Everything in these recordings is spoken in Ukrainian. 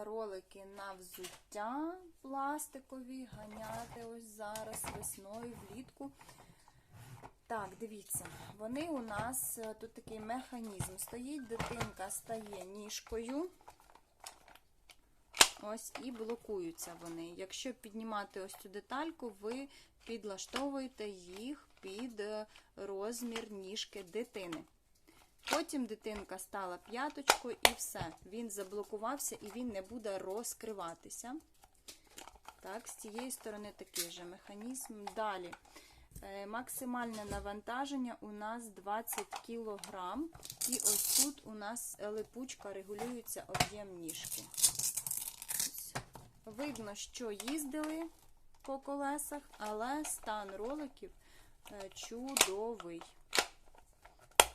ролики на взуття пластикові, ганяти ось зараз весною, влітку. Так, дивіться, вони у нас е, тут такий механізм стоїть, дитинка стає ніжкою. Ось і блокуються вони. Якщо піднімати ось цю детальку, ви підлаштовуєте їх під е, розмір ніжки дитини. Потім дитинка стала п'яточкою і все. Він заблокувався і він не буде розкриватися. Так, з цієї сторони такий же механізм. Далі. Е, Максимальне навантаження у нас 20 кг. І ось тут у нас липучка регулюється об'єм ніжки. Видно, що їздили по колесах, але стан роликів е, чудовий.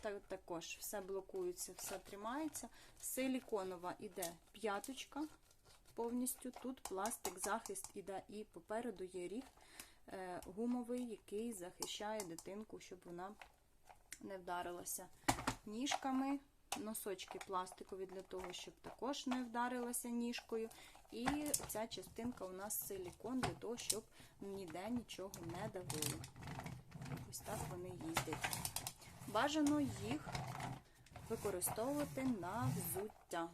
Так, також все блокується, все тримається. Силіконова іде п'яточка повністю. Тут пластик, захист іде і попереду є ріг е, гумовий, який захищає дитинку, щоб вона не вдарилася ніжками. Носочки пластикові для того, щоб також не вдарилася ніжкою. І ця частинка у нас силікон для того, щоб ніде нічого не давило. Ось так вони їздять. Бажано їх використовувати на взуття.